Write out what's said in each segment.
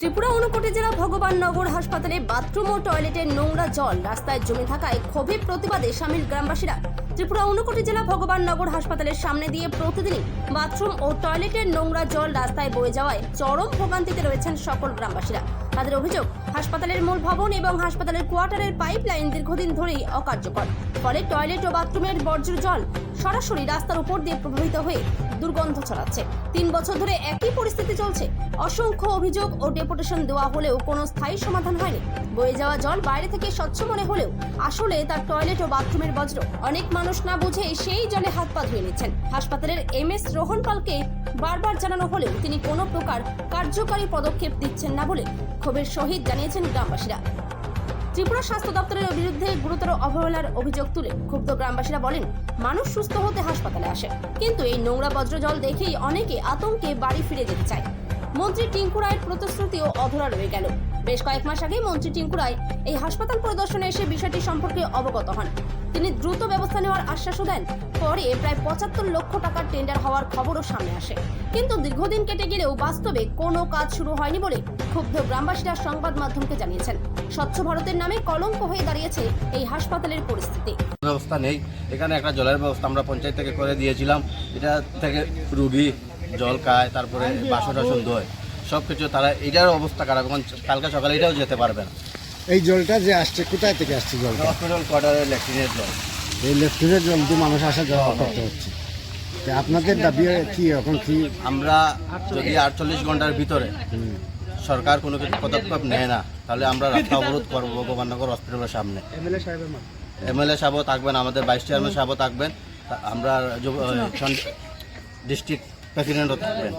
ত্রিপুরা ঊনকোটি জেলা ভগবাননগর হাসপাতালে বাথরুম ও টয়লেটের নোংরা জল। রাস্তায় জমে থাকায় ক্ষোভের প্রতিবাদে সামিল গ্রামবাসীরা। ত্রিপুরা ঊনকোটি জেলা ভগবাননগর হাসপাতালের সামনে দিয়ে প্রতিদিনই বাথরুম ও টয়লেটের নোংরা জল রাস্তায় বয়ে যাওয়ায় চরম ভোগান্তিতে রয়েছেন সকল গ্রামবাসীরা। তাদের অভিযোগ, হাসপাতালের মূল ভবন এবং হাসপাতালের কোয়ার্টারের পাইপ লাইন দীর্ঘদিন ধরেই অকার্যকর। ফলে টয়লেট ও বাথরুমের বর্জ্য জল সরাসরি রাস্তার উপর দিয়ে প্রবাহিত হয়ে দুর্গন্ধ ছড়াচ্ছে। তিন বছর ধরে একই পরিস্থিতি চলছে। অসংখ্য অভিযোগ ও ডেপুটেশন দেওয়া হলেও কোনো স্থায়ী সমাধান হয়নি। বয়ে যাওয়া জল বাইরে থেকে স্বচ্ছ মনে হলেও আসলে তার টয়লেট ও বাথরুমের বজ্র। অনেক মানুষ না বুঝে সেই জলে হাত পা ধুয়ে নিচ্ছেন। হাসপাতালের এম এস রোহন পালকে বারবার জানানো হলেও তিনি কোনো প্রকার কার্যকারী পদক্ষেপ দিচ্ছেন না বলে ক্ষোভের সহিত জানিয়েছেন গ্রামবাসীরা। ত্রিপুরা স্বাস্থ্য দপ্তরের বিরুদ্ধে গুরুতর অবহেলার অভিযোগ তুলে ক্ষুব্ধ গ্রামবাসীরা বলেন, মানুষ সুস্থ হতে হাসপাতালে আসে। কিন্তু এই নোংরা বজ্র জল দেখেই অনেকে আতঙ্কে বাড়ি ফিরে যেতে চায়। মন্ত্রী টিঙ্কু রায়ের প্রতিশ্রুতিও অধরা রয়ে গেল। বেশ কয়েক মাস আগে মন্ত্রী টিঙ্কু রায় এই হাসপাতাল পরিদর্শনে এসে বিষয়টি সম্পর্কে অবগত হন। তিনি দ্রুত ব্যবস্থা নেওয়ার আশ্বাসও দেন। পরে প্রায় পঁচাত্তর লক্ষ টাকার টেন্ডার হওয়ার খবরও সামনে আসে। কিন্তু দীর্ঘদিন কেটে গেলেও বাস্তবে কোনো কাজ শুরু হয়নি বলে ক্ষুব্ধ গ্রামবাসীরা সংবাদ মাধ্যমকে জানিয়েছেন। স্বচ্ছ ভারতের নামে কলঙ্ক হয়ে দাঁড়িয়েছে এই হাসপাতালের পরিস্থিতি। ব্যবস্থা নেই। এখানে একটা জলের ব্যবস্থা আমরা পঞ্চায়েত থেকে করে দিয়েছিলাম। এটা থেকে রুগী, জল খায়, তারপরে বাসন টাসন ধোয় সব কিছু তারা, এটার অবস্থা খারাপ। এখন কালকে সকালে এটাও যেতে পারবে না। এই জলটা যে আসছে কোথায় থেকে আসছে জলটা? হসপিটাল ল্যাট্রিনের জল। এই লেফটেনের জল দিয়ে মানুষ আসা যাওয়া করতে হচ্ছে। তো আপনাদের দাবি কি এখন কি? আমরা যদি আটচল্লিশ ঘণ্টার ভিতরে সরকার কোনো কিছু পদক্ষেপ নেয় না তাহলে আমরা রাস্তা অবরোধ করব ভগবাননগর হসপিটালের সামনে। এমএলএ সাহেবও থাকবেন আমাদের ভাইস চেয়ারম্যান সাহেবও থাকবেন তা- আমরা ডিস্ট্রিক্ট প্রেসিডেন্টও থাকবেন।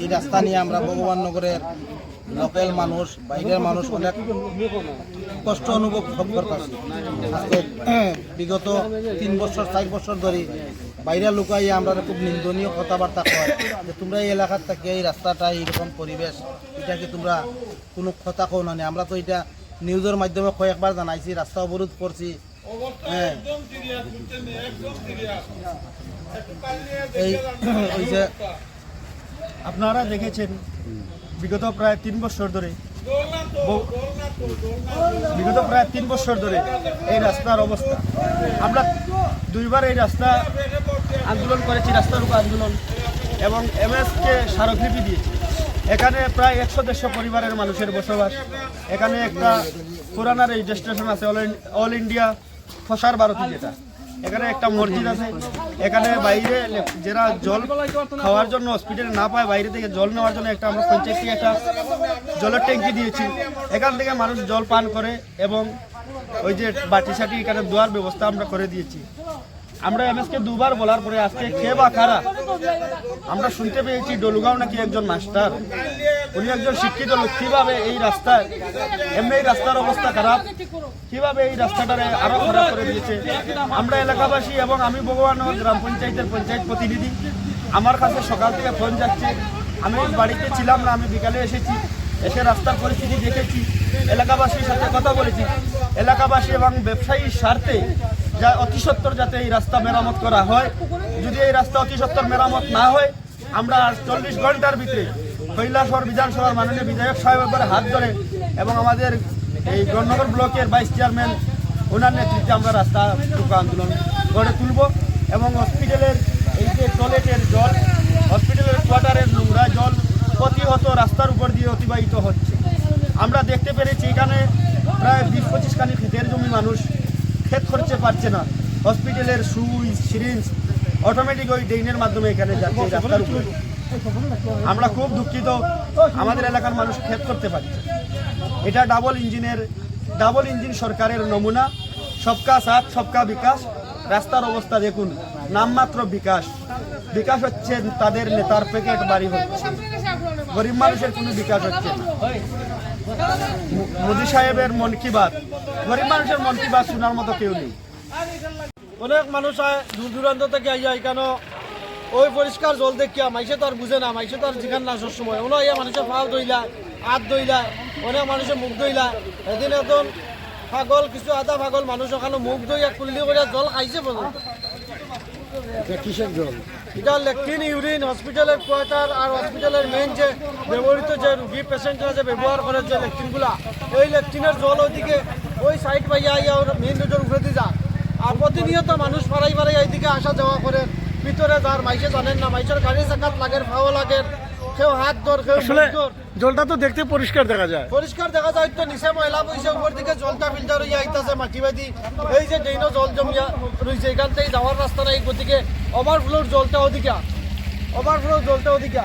এই রাস্তা নিয়ে আমরা ভগবান নগরের লোকাল মানুষ, বাইরের মানুষ অনেক কষ্ট অনুভব করতেছি আজকে, বিগত তিন বছর, চার বছর ধরে বাইরে লুকাইয়ে আমরা খুব নিন্দনীয় কথাবার্তা কয় যে তোমরা এই এলাকার থেকে এই রাস্তাটা, এইরকম পরিবেশ এটা কি তোমরা কোনো কথা কও না? আমরা তো এটা নিউজের মাধ্যমে কয়েকবার জানাইছি, রাস্তা অবরোধ করছি এই যে আপনারা দেখেছেন বিগত প্রায় তিন বছর ধরে বিগত প্রায় তিন বছর ধরে এই রাস্তার অবস্থা। আমরা দুইবার এই রাস্তা আন্দোলন করেছি রাস্তার উপর আন্দোলন এবং এম এমএসকে স্মারকলিপি দিয়েছি। এখানে প্রায় একশো দেড়শো পরিবারের মানুষের বসবাস। এখানে একটা পুরানা রেজিস্ট্রেশন আছে অল অল ইন্ডিয়া ফসার বারতি যেটা। এখানে একটা মসজিদ আছে। এখানে বাইরে যারা জল খাওয়ার জন্য হসপিটালে না পায়, বাইরে থেকে জল নেওয়ার জন্য একটা আমরা পঞ্চায়েত থেকে একটা জলের ট্যাঙ্কি দিয়েছি। এখান থেকে মানুষ জল পান করে এবং ওই যে বাটি সাটি এখানে দেওয়ার ব্যবস্থা আমরা করে দিয়েছি। আমরা এমএসকে দুবার বলার পরে আজকে কে বা কারা? আমরা শুনতে পেয়েছি ডলুগাঁও নাকি একজন মাস্টার। উনি একজন শিক্ষিত লোক। কীভাবে এই রাস্তায়, এমনি রাস্তার অবস্থা খারাপ? কীভাবে এই রাস্তাটারে আরও খারাপ করে দিয়েছে? আমরা এলাকাবাসী এবং আমি ভগবানগর গ্রাম পঞ্চায়েতের পঞ্চায়েত প্রতিনিধি। আমার কাছে সকাল থেকে ফোন যাচ্ছে। আমি বাড়িতে ছিলাম না, আমি বিকালে এসেছি। এসে রাস্তার পরিস্থিতি দেখেছি। এলাকাবাসীর সাথে কথা বলেছি। এলাকাবাসী এবং ব্যবসায়ীর স্বার্থে যা অতি সত্বর যাতে এই রাস্তা মেরামত করা হয়। যদি এই রাস্তা অতি সত্বর মেরামত না হয়, আমরা চল্লিশ ঘণ্টার ভিতরে কৈলাসহর বিধানসভার মাননীয় বিধায়ক সাহেবের হাত ধরে এবং আমাদের এই গণনগর ব্লকের ভাইস চেয়ারম্যান, ওনার নেতৃত্বে আমরা রাস্তা আন্দোলন গড়ে তুলব এবং হসপিটালের এই যে টয়লেটের জল, হসপিটালের কোয়ার্টারের নোংরা জল প্রতিহত রাস্তার উপর দিয়ে অতিবাহিত হচ্ছে। আমরা দেখতে পেরেছি এখানে প্রায় বিশ পঁচিশ খানি ক্ষেতের জমি মানুষ ক্ষেত করতে পারছে না। হসপিটালের সুই, সিরিঞ্জ অটোমেটিক ওই ড্রেনের মাধ্যমে এখানে যাচ্ছে রাস্তার উপরে। আমরা খুব দুঃখিত, আমাদের এলাকার মানুষ ক্ষেত করতে পারছে। এটা ডাবল ইঞ্জিনের ডাবল ইঞ্জিন সরকারের নমুনা। সবকা সাথ, সবকা বিকাশ। রাস্তার অবস্থা দেখুন, নামমাত্র বিকাশ। বিকাশ হচ্ছে তাদের নেতার প্যাকেট বাড়ি হচ্ছে। গরিব মানুষের কোনো বিকাশ হচ্ছে না। মোদী সাহেবের মন কি বাত? গরিব মানুষের মন কি বাত শোনার মতো কেউ নেই। অনেক মানুষ দূর দূরান্ত থেকে আইয়া এখানে। ওই পরিষ্কার জল দেখিয়া মাইসে তো আর বুঝে না, মাইসে তো আর জিখান না সব সময়। ওনা ইয়া মানুষের পাও দইলা হাত দইলা অনেক মানুষের মুখ দইলা এদিন এখন পাগল, কিছু আধা পাগল মানুষ ওখানে মুখ দইয়া কুল্লি করে জল খাইছে পর্যন্ত এটা কিসের জল? এটা লেট্রিন ইউরিন, হসপিটালের কোয়ার্টার আর হসপিটালের মেন যে ব্যবহৃত যে রুগী পেশেন্টরা যে ব্যবহার করে যে লেট্রিনগুলা, ওই লেট্রিনের জল ওইদিকে, ওই সাইড পাইয়া ইয়া মেইন রোডের উপরে দিয়ে যা আর প্রতিনিয়ত মানুষ পাড়াই পাড়াই এইদিকে আসা যাওয়া করে ভিতরে যার মাইসে জানেন না, মাইসের গাড়ি চাকাত লাগে ফাও লাগে কেউ হাত ধর কেউ আসলে জলটা তো দেখতে পরিষ্কার দেখা যায়। পরিষ্কার দেখা যায় তো নিচে ময়লা বইছে উপর দিকে জলটা ফিল্টার হয়ে আইতাছে মাটি বাদি। এই যে ডেইনো জল জমিয়া রয়েছে এখান থেকে যাওয়ার রাস্তা নাই গতিকে ওভারফ্লোর জলটা ওদিকা ওভারফ্লো জলটা ওদিকে